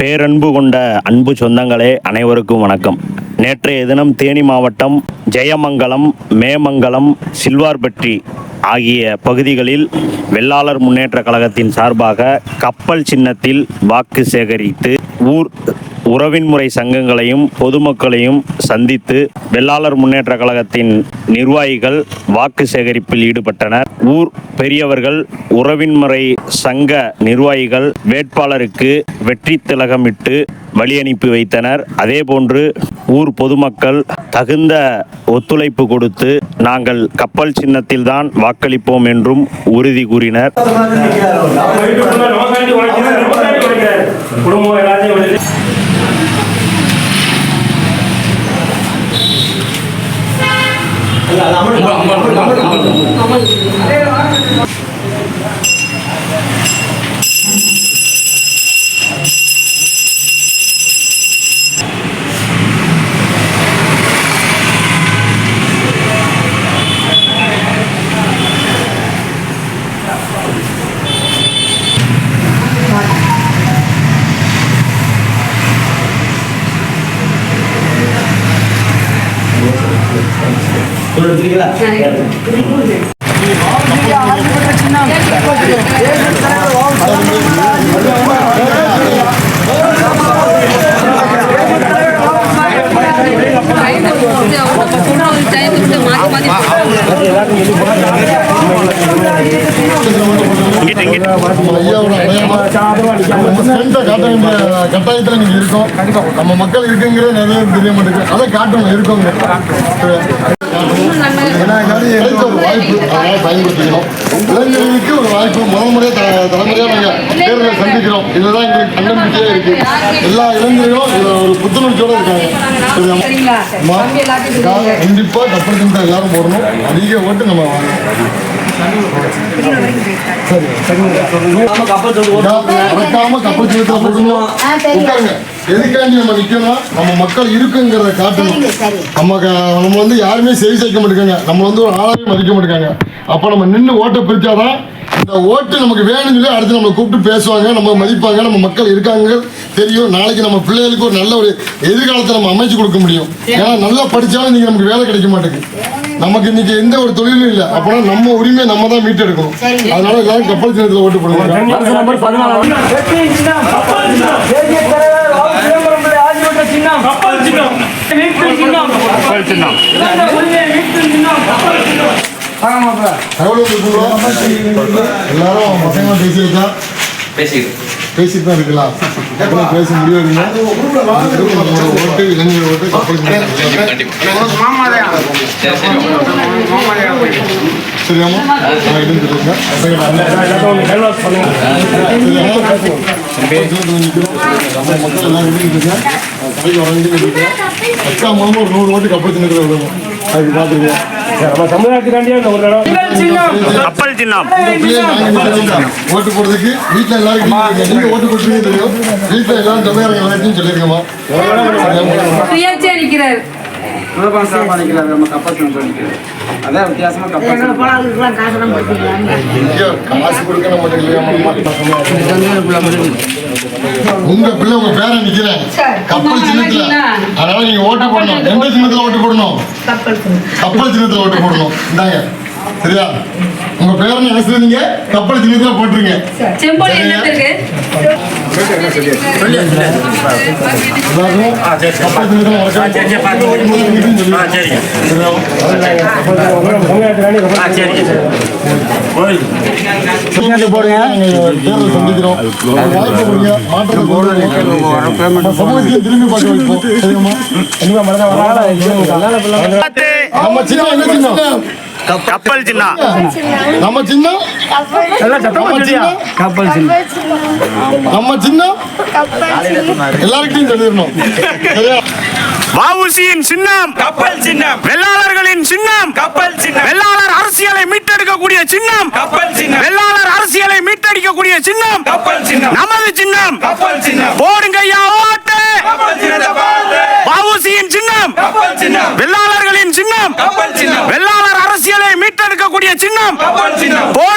பேரன்பு கொண்ட அன்பு சொந்தங்களே அனைவருக்கும் வணக்கம். நேற்றைய தினம் தேனி மாவட்டம் ஜெயமங்கலம் மேமங்கலம் சில்வார்பட்டி ஆகிய பகுதிகளில் வெள்ளாளர் முன்னேற்ற கழகத்தின் சார்பாக கப்பல் சின்னத்தில் வாக்கு சேகரித்து ஊர் உறவின்முறை சங்கங்களையும் பொதுமக்களையும் சந்தித்து வெள்ளாளர் முன்னேற்ற கழகத்தின் நிர்வாகிகள் வாக்கு சேகரிப்பில் ஈடுபட்டனர். ஊர் பெரியவர்கள் உறவின்முறை சங்க நிர்வாகிகள் வேட்பாளருக்கு வெற்றி திலகமிட்டு வழி அனுப்பி வைத்தனர் அதேபோன்று ஊர் பொதுமக்கள் தகுந்த ஒத்துழைப்பு கொடுத்து நாங்கள் கப்பல் சின்னத்தில் தான் வாக்களிப்போம் என்றும் உறுதி கூறினர். குடும்பம் எல்லாத்தையும் விடுது ஐயாவோட கட்டாயத்தில் நீங்க இருக்கோம் நம்ம மக்கள் இருக்குங்கிறது நிறைய தெரிய மாட்டேங்குது அதை காட்டணும் இருக்கோங்க ஏன்னா ஒரு வாய்ப்பு அதனால பயன்படுத்திக்கணும் இளைஞர்களுக்கு ஒரு வாய்ப்பு முதல் முறையாக தலைமுறையாக நாங்கள் தேர்தலை சந்திக்கிறோம் இதுதான் எங்களுக்கு தன்னம்பிக்கையே இருக்கு எல்லா இளைஞர்களும் ஒரு புத்துணர்ச்சியோட இருக்காங்க சரியா? அம்மா, கா- கண்டிப்பா கப்பல் எல்லாரும் போடணும். அதிக ஓட்டு நம்ம வாங்கணும் மறக்காம கப்பல் சின்னத்துல எதுக்காண்டி நம்ம நிக்கணும் நம்ம மக்கள் இருக்குங்கிறத காட்டணும் சரிங்க, நம்ம நம்ம வந்து யாருமே செவி சேர்க்க மாட்டேங்க நம்ம வந்து ஒரு ஆளாவே மதிக்க மாட்டேங்க அப்ப நம்ம நின்று ஓட்டை பிரிச்சாதான் இந்த ஓட்டு நமக்கு வேணும்னு சொல்லி அடுத்து நம்மளை கூப்பிட்டு பேசுவாங்க நம்ம மதிப்பாங்க நம்ம மக்கள் இருக்காங்க. தெரியும் நாளைக்கு நம்ம பிள்ளைகளுக்கு ஒரு நல்ல ஒரு எதிர்காலத்தை நம்ம அமைச்சு கொடுக்க முடியும் ஏன்னா நல்லா படிச்சாலும் இன்னைக்கு நமக்கு வேலை கிடைக்க மாட்டேங்குது நமக்கு இன்னைக்கு எந்த ஒரு தொழிலும் இல்லை. அப்பனா நம்ம உரிமையை நம்ம தான் மீட்டெடுக்கணும். சரிங்க. அதனால எல்லாரும் கப்பல் சின்னத்தில் ஓட்டு பண்ணுவாங்க கப்பல் சின்னம் கப்பல் சின்னம். எவ்வளோ இருக்குங்களோ எல்லாரும் பசங்க பேசியிருக்கா? பேசிக்கிட்டு. பேசிட்டு தான் இருக்கலாம். பேச நம்மளோட ஓட்டு இளைஞர் ஓட்டு சரியாமா நம்ம மக்கள் எல்லாம் இருந்துருக்கேன் கடைக்கு வரவேண்டிய அக்கா மாமா ஒரு நூறு ஓட்டு கப்பல் சின்னத்தில் விடுவோம் அதுக்கு பார்த்துருக்கேன் நம்ம சமுதாயத்துக்காண்டியே இந்த ஒரு கப்பல் சின்னம். ஓட்டு போடுறதுக்கு வீட்டுல எல்லாரும் கேக்குறீங்க. நீங்க ஓட்டு போட்டுருக்கீங்க தெரியும். வீட்டுல எல்லாரும் தமிழர்கள் எல்லாத்தையும் சொல்லிருக்கமா சுயேட்சை நிற்கிறார் சிவபான் சாப்பா நிற்கிறாரு நம்ம கப்பல் சின்னத்தில் நிற்கிறாரு அதான் வித்தியாசமா இங்க காசு கொடுக்க உங்க பிள்ளை உங்க பேரை நிக்கிறேன். கப்பல் சின்னத்துல. அதனால நீங்க ஓட்டு போடணும். எந்த சின்னத்துல ஓட்டு போடணும்? கப்பல் சின்னத்துல ஓட்டு போடணும். இந்தாங்க. சரியா? உங்க பேரை ஆசிரியங்க கப்பல் சின்னத்துல போட்டுருங்க. செம்பொலி என்னத்துக்கு சந்திக்கிறோம் வாய்ப்பு கொடுங்க மாற்றத்தை கொண்டு திரும்பி பார்க்க வைப்போம் நம்ம சின்னம் என்ன சின்னம் கப்பல் சின்னம் நம்ம சின்னம் நம்ம சின்னம் நம்ம சின்னம் எல்லாருக்கிட்டையும் சொல்லிடணும். சரியா? வஉசியின் சின்னம். கப்பல் சின்னம். வெள்ளாளர்களின் சின்னம். கப்பல் சின்னம். வெள்ளாளர் அரசியலை மீட்டெடுக்கக்கூடிய சின்னம். கப்பல் சின்னம். வெள்ளாளர் அரசியலை மீட்டெடுக்கக்கூடிய சின்னம். கப்பல் சின்னம். நமது சின்னம். கப்பல் சின்னம். போடுங்க ஐயா ஓட்டு. கப்பல் கப்பல் சின்னம் வெள்ளாளர்களின் சின்னம் கப்பல் சின்னம் வெள்ளாளர் அரசியலை மீட்டெடுக்கக்கூடிய